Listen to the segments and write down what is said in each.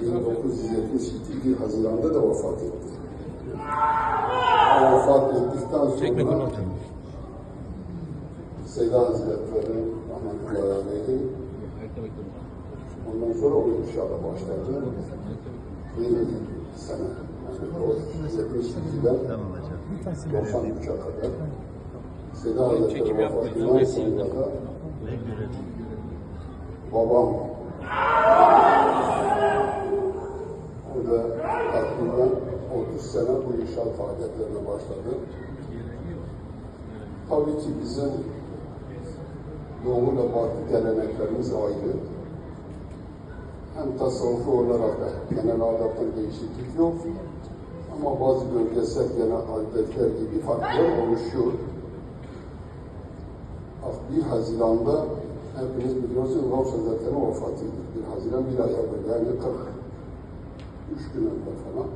1972 Haziran'da da vefat etti. O vefat ettikten sonra Seyda Hazretleri rahmetullahi aleyhi ondan sonra o inşallah başladı. Yeni sene. Yani o 72'den 93'e kadar. Seyda Hazretleri vefatından sonra da babam o da takriben 30 sene bu inşaat faaliyetlerine başladı. Tabii ki bizim doğuyla batı geleneklerimiz ayrı. Hem tasavvufi olarak da genel adaptan değişiklik yok. Ama bazı bölgesel genel adetler gibi farklar oluşuyor. Ah, 1 Haziran'da hepiniz biliyorsunuz Gavs Hazretleri'nin vefatıydı. 1 Haziran bir ay evvel yani 43 gün önce falan.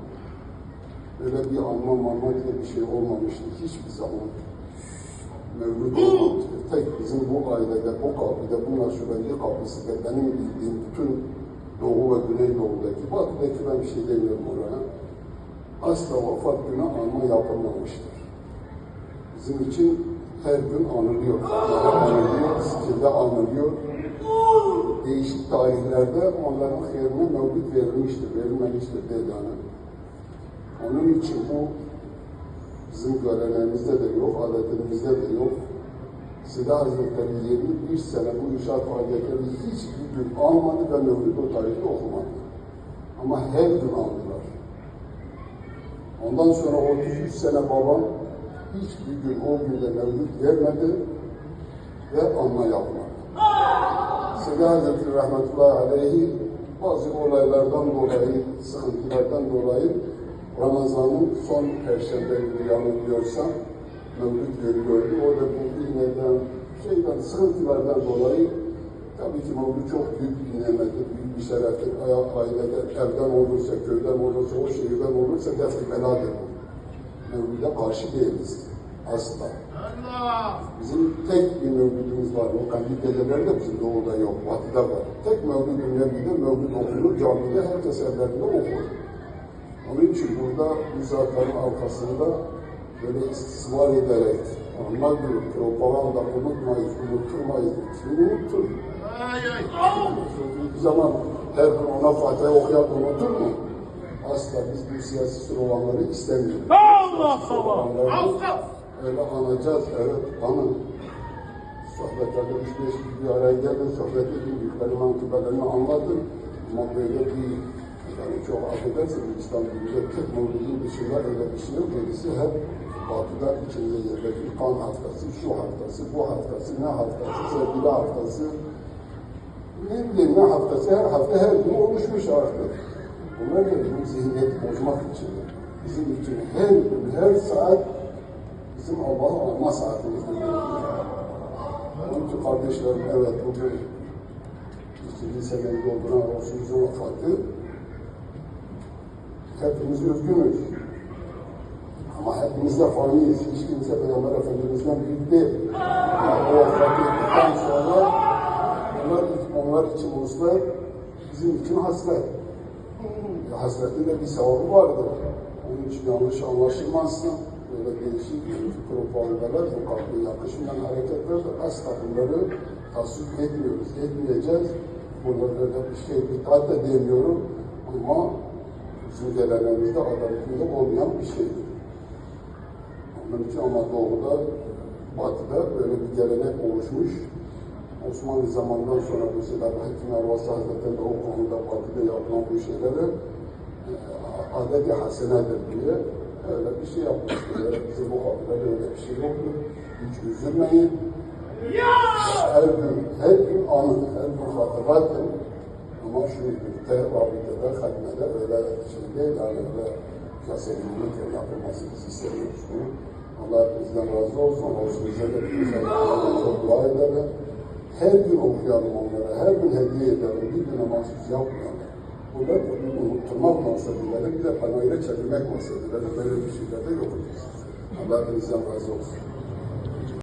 Böyle bir anma manma diye bir şey olmamıştı hiçbir zaman. Mevlüt olmamıştı. Tek bizim bu ailede, bu kabile, bu Nakşibendi kapısı da benim bildiğim bütün Doğu ve Güneydoğu'daki, Batı'daki ben bir şey demiyorum oraya. Asla vefat günü anma yapılmamıştır. Bizim için her gün anılıyor. anılıyor, sicilde anılıyor. Değişik tarihlerde onların yerine mevlüt verilmiştir, verilmemiştir değil yani. Onun için bu bizim görenlerimizde de yok, adetimizde de yok. Silah Hazretleri 21 sene bu inşaat faaliyetleri hiçbir gün almadı ve mevlüt o tarihte okumadı. Ama her gün aldılar. Ondan sonra 33 sene babam hiçbir gün o günde mevlüt vermedi ve anma yapmadı. Silah Hazretleri Rahmetullahi Aleyhi bazı olaylardan dolayı, sıkıntılardan dolayı Ramazan'ın son perşembe günü yanılmıyorsam mevlüt veriyordu. O da bu iğneden, şeyden, sıkıntılardan dolayı tabii ki mevlüt çok büyük bir nimettir, büyük bir şereftir. Ailede, evden olursa, köyden olursa, o şehirden olursa defi beladır. Mevlüde karşı değiliz. Asla. Bizim tek bir mevlüdümüz var. O kendi dedeleri de bizim doğuda yok, batıda var. Tek mevlüdün nebide mevlüt okunur, camide herkes evlerinde okur. Onun için burada bu zatların arkasında böyle istismar ederek, onlar gibi propaganda unutmayız, unutturmayız. Şimdi unutur. Bir zaman her gün ona Fatiha okuyan unutur mu? Asla biz bu siyasi sloganları istemiyoruz. Allah Sloganları Allah! Öyle anacağız, evet anın. Sohbetlerde üç beş bir araya geldim, sohbet edin, büyüklerim ankıbelerini anladım. Ama böyle bir, yani çok affedersiniz İslam dilinde tek mevludun dışında şey yok. Gerisi hep batıda içinde yerleşmiş kan haftası, şu haftası, bu haftası, ne haftası, sevgili haftası. Ne bileyim ne haftası, her hafta her gün oluşmuş artık. Bunlar da bizim zihniyeti bozmak için. Bizim için her gün, her saat bizim Allah'ı anma saatimizdir. Onun için kardeşlerim evet bugün ikinci seneyi dolduran Resulümüzün vefatı hepimiz üzgünüz. Ama hepimiz de faniyiz. Hiç kimse Peygamber Efendimiz'den büyük değil. Yani o vefat ettikten sonra onlar, onlar için uluslar bizim için hasret. Ya hasretin de bir sevabı vardır. Onun için yanlış anlaşılmazsa böyle değişik propagandalar yok aklı yakışmayan hareketler de asla bunları tasvip etmiyoruz, etmeyeceğiz. Bunları böyle bir şey itaat de demiyorum ama bizim gelenlerimizde adaletinde olmayan bir şeydir. Onun için ama doğuda, batıda böyle bir gelenek oluşmuş. Osmanlı zamandan sonra şeyler Hakim Ervas Hazretleri o konuda batıda yapılan bu şeyleri e, adet-i hasenedir diye öyle bir şey yapmıştır. Yani bizim bu kapıda öyle bir şey yoktur. Hiç üzülmeyin. Her gün, her gün anın, her gün hatırlatın. Ama birlikte, rabitede, hatmede öyle şey değil. Yani öyle kaselinlik yapılması biz istemiyoruz bunu. Allah bizden razı olsun. Olsun bize de çok dua edelim. Her gün okuyalım onlara, her gün hediye edelim. Bir güne mahsus yapmayalım. Bunlar unutturmak meseleleri, bir de panayıra çevirmek meseleleri. Böyle bir şeyler de yok. Allah bizden razı olsun.